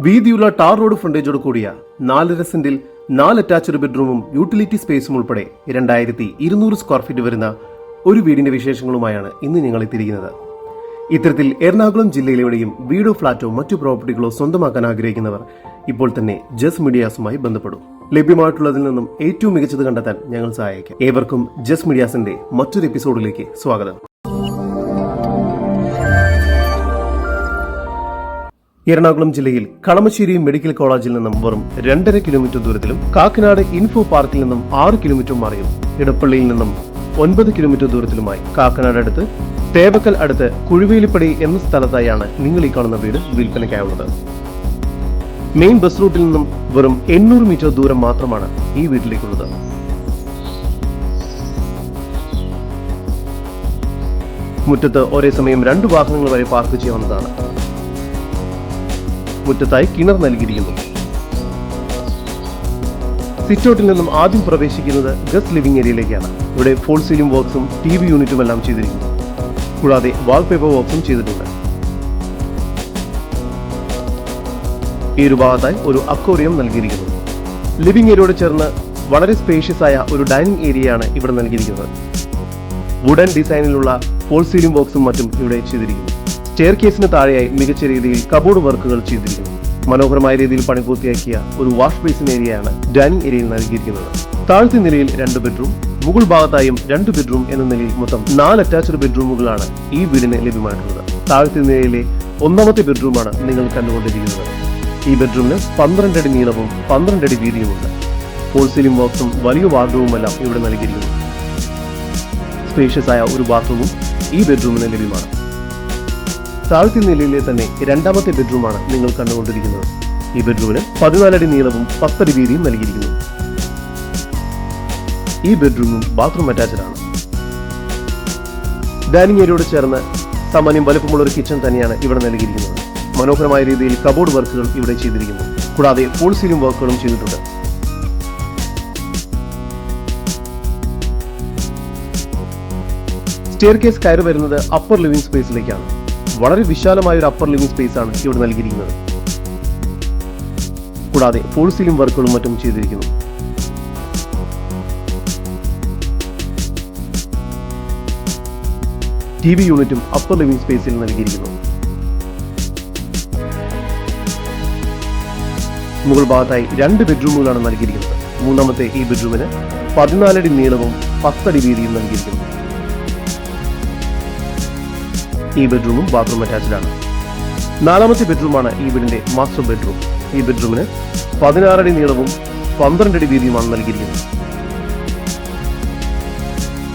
വീതിയുള്ള tar road ഫ്രണ്ടേജോട് കൂടിയ നാലര സെന്റിൽ നാല് അറ്റാച്ച്ഡ് ബെഡ്റൂമും യൂട്ടിലിറ്റി സ്പേസും ഉൾപ്പെടെ രണ്ടായിരത്തി ഇരുന്നൂറ് സ്ക്വയർ ഫീറ്റ് വരുന്ന ഒരു വീടിന്റെ വിശേഷങ്ങളുമായാണ് ഇന്ന് ഞങ്ങൾ എത്തിയിരിക്കുന്നത്. ഇത്തരത്തിൽ എറണാകുളം ജില്ലയിലെവിടെയും വീടോ ഫ്ളാറ്റോ മറ്റു പ്രോപ്പർട്ടികളോ സ്വന്തമാക്കാൻ ആഗ്രഹിക്കുന്നവർ ഇപ്പോൾ തന്നെ ജസ് മീഡിയാസുമായി ബന്ധപ്പെടും. ലഭ്യമായിട്ടുള്ളതിൽ നിന്നും ഏറ്റവും മികച്ചത് കണ്ടെത്താൻ ഞങ്ങൾ സഹായിക്കാം. ഏവർക്കും ജസ് മീഡിയാസിന്റെ മറ്റൊരു എപ്പിസോഡിലേക്ക് സ്വാഗതം. എറണാകുളം ജില്ലയിൽ കളമശ്ശേരി മെഡിക്കൽ കോളേജിൽ നിന്നും വെറും രണ്ടര കിലോമീറ്റർ ദൂരത്തിലും കാക്കനാട് ഇൻഫോ പാർക്കിൽ നിന്നും ആറ് കിലോമീറ്റർ മാറിയും ഇടപ്പള്ളിയിൽ നിന്നും ഒൻപത് കിലോമീറ്റർ ദൂരത്തിലുമായി കാക്കനാട് അടുത്ത് തേവക്കൽ അടുത്ത് കുഴുവേലിപ്പടി എന്ന സ്ഥലത്തായാണ് നിങ്ങൾ ഈ കാണുന്ന വീട് വിൽപ്പനയ്ക്കായുള്ളത്. മെയിൻ ബസ് റൂട്ടിൽ നിന്നും വെറും എണ്ണൂറ് മീറ്റർ ദൂരം മാത്രമാണ് ഈ വീട്ടിലേക്കുള്ളത്. മുറ്റത്ത് ഒരേ സമയം രണ്ട് വാഹനങ്ങൾ വരെ പാർക്ക് ചെയ്യാവുന്നതാണ്. മുറ്റത്തായി കിണർ നൽകിയിരിക്കുന്നു. സിറ്റൗട്ടിൽ നിന്നും ആദ്യം പ്രവേശിക്കുന്നത് ഗസ്റ്റ് ലിവിംഗ് ഏരിയയിലേക്കാണ്. ഇവിടെ ഫോൾ സീലിംഗ് വർക്ക്സും ടി വി യൂണിറ്റും എല്ലാം ചെയ്തിരിക്കുന്നു. കൂടാതെ വാൾപേപ്പർ വർക്ക്സും ചെയ്തിട്ടുണ്ട്. ഈ ഒരു ഭാഗത്തായി ഒരു അക്വോറിയം നൽകിയിരിക്കുന്നു. ലിവിംഗ് ഏരിയയോട് ചേർന്ന് വളരെ സ്പേഷ്യസ് ആയ ഒരു ഡൈനിങ് ഏരിയയാണ് ഇവിടെ നൽകിയിരിക്കുന്നത്. വുഡൻ ഡിസൈനിലുള്ള ഫോൾ സീലിംഗ് ബോക്സും മറ്റും ഇവിടെ ചെയ്തിരിക്കുന്നു. സ്റ്റെയർ കേസിന് താഴെയായി മികച്ച രീതിയിൽ കബോർഡ് വർക്കുകൾ ചെയ്തിരിക്കുന്നു. മനോഹരമായ രീതിയിൽ പണി പൂർത്തിയാക്കിയ ഒരു വാഷ് ബേസിൻ ഏരിയയാണ് ഡൈനിങ് ഏരിയയിൽ നൽകിയിരിക്കുന്നത്. താഴത്തെ നിലയിൽ രണ്ട് ബെഡ്റൂം മുകൾ ഭാഗത്തായും രണ്ട് ബെഡ്റൂം എന്ന നിലയിൽ മൊത്തം നാല് അറ്റാച്ച്ഡ് ബെഡ്റൂമുകളാണ് ഈ വീടിന് ലഭ്യമായിട്ടുള്ളത്. താഴത്തെ നിലയിലെ ഒന്നാമത്തെ ബെഡ്റൂമാണ് നിങ്ങൾ കണ്ടുകൊണ്ടിരിക്കുന്നത്. ഈ ബെഡ്റൂമിന് പന്ത്രണ്ട് അടി നീളവും പന്ത്രണ്ട് അടി വീതിയുമുണ്ട്. ഫോൾ സീലിംഗ് ബോക്സും വലിയ വാർഡ്രൂമുമെല്ലാം ഇവിടെ നൽകിയിരിക്കുന്നു. സ്പേഷ്യസ് ആയ ഒരു ബാത്റൂമും ഈ ബെഡ്റൂമിന് ലഭ്യമാണ്. താഴത്തെ നിലയിലെ തന്നെ രണ്ടാമത്തെ ബെഡ്റൂമാണ് നിങ്ങൾ കണ്ടുകൊണ്ടിരിക്കുന്നത്. ഈ ബെഡ്റൂമിന് പതിനാലടി നീളവും പത്തടി വീതിയും നൽകിയിരിക്കുന്നു. ഈ ബെഡ്റൂമും ബാത്റൂം അറ്റാച്ച്ഡ് ആണ്. ഡൈനിങ് ഏരിയയോട് ചേർന്ന് സാമാന്യം വലുപ്പമുള്ള ഒരു കിച്ചൺ തന്നെയാണ് ഇവിടെ നൽകിയിരിക്കുന്നത്. മനോഹരമായ രീതിയിൽ കബോർഡ് വർക്കുകൾ ഇവിടെ ചെയ്തിരിക്കുന്നു. കൂടാതെ ഫോൾ സീലിംഗ് വർക്കുകളും ചെയ്തിട്ടുണ്ട്. സ്റ്റെയർ കേസ് കയറി വരുന്നത് അപ്പർ ലിവിംഗ് സ്പേസിലേക്കാണ് വളരെ വിശാലമായ ഒരു അപ്പർ ലിവിംഗ് സ്പേസ് ആണ് ഇവിടെ നൽകിയിരിക്കുന്നത്. കൂടാതെ ഫുൾ സീലിംഗ് വർക്കുകളും മറ്റും ചെയ്തിരിക്കുന്നു. ടി വി യൂണിറ്റും അപ്പർ ലിവിംഗ് സ്പേസിൽ നൽകിയിരിക്കുന്നു. മുകൾ ഭാഗത്തായി രണ്ട് ബെഡ്റൂമുകളാണ് നൽകിയിരിക്കുന്നത്. മൂന്നാമത്തെ ഈ ബെഡ്റൂമിന് പതിനാലടി നീളവും പത്തടി വീതിയും നൽകിയിരിക്കുന്നു. ഈ ബെഡ്റൂമും ബാത്റൂം ആണ് നാലാമത്തെ ബെഡ്റൂമാണ് ഈ വീടിന്റെ മാസ്റ്റർ ബെഡ്റൂം. ഈ ബെഡ്റൂമിന് പതിനാറടി നീളവും പന്ത്രണ്ടടി വീതിയുമാണ് നൽകിയിരിക്കുന്നത്.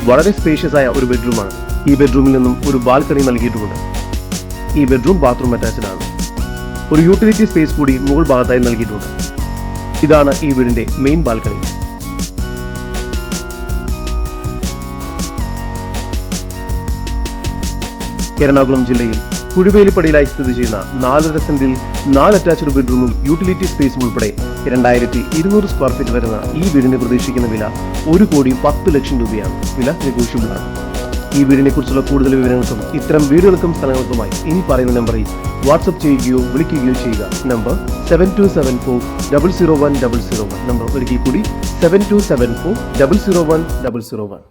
വളരെ സ്പേഷ്യസ് ആയ ഒരു ബെഡ്റൂമാണ് ഈ ബെഡ്റൂമിൽ നിന്നും ഒരു ബാൽക്കണി നൽകിയിട്ടുമുണ്ട്. ഈ ബെഡ്റൂം ബാത്റൂം അറ്റാച്ച്ഡ് ആണ് ഒരു യൂട്ടിലിറ്റി സ്പേസ് കൂടി മുകൾ ഭാഗത്തായി നൽകിയിട്ടുണ്ട് ഇതാണ് ഈ വീടിന്റെ മെയിൻ ബാൽക്കണി എറണാകുളം ജില്ലയിൽ കുഴുവേലിപ്പടിയിലായി സ്ഥിതി ചെയ്യുന്ന നാലര സെന്റിൽ നാല് അറ്റാച്ച്ഡ് ബെഡ്റൂമും യൂട്ടിലിറ്റി സ്പേസും ഉൾപ്പെടെ രണ്ടായിരത്തി ഇരുന്നൂറ് സ്ക്വയർ ഫീറ്റ് വരുന്ന ഈ വീടിന് പ്രതീക്ഷിക്കുന്ന വില ഒരു കോടി പത്ത് ലക്ഷം രൂപയാണ്. വില നെഗോഷ്യബിൾ ആണ് ഈ വീടിനെ കുറിച്ചുള്ള കൂടുതൽ വിവരങ്ങൾക്കും ഇത്തരം വീടുകൾക്കും സ്ഥലങ്ങൾക്കുമായി ഇനി പറയുന്ന നമ്പറിൽ വാട്സപ്പ് ചെയ്യുകയോ വിളിക്കുകയോ ചെയ്യുക. Number seven two seven four double zero one double zero one. Number ഒരിക്കൽ കൂടി seven two seven four double zero one double zero one.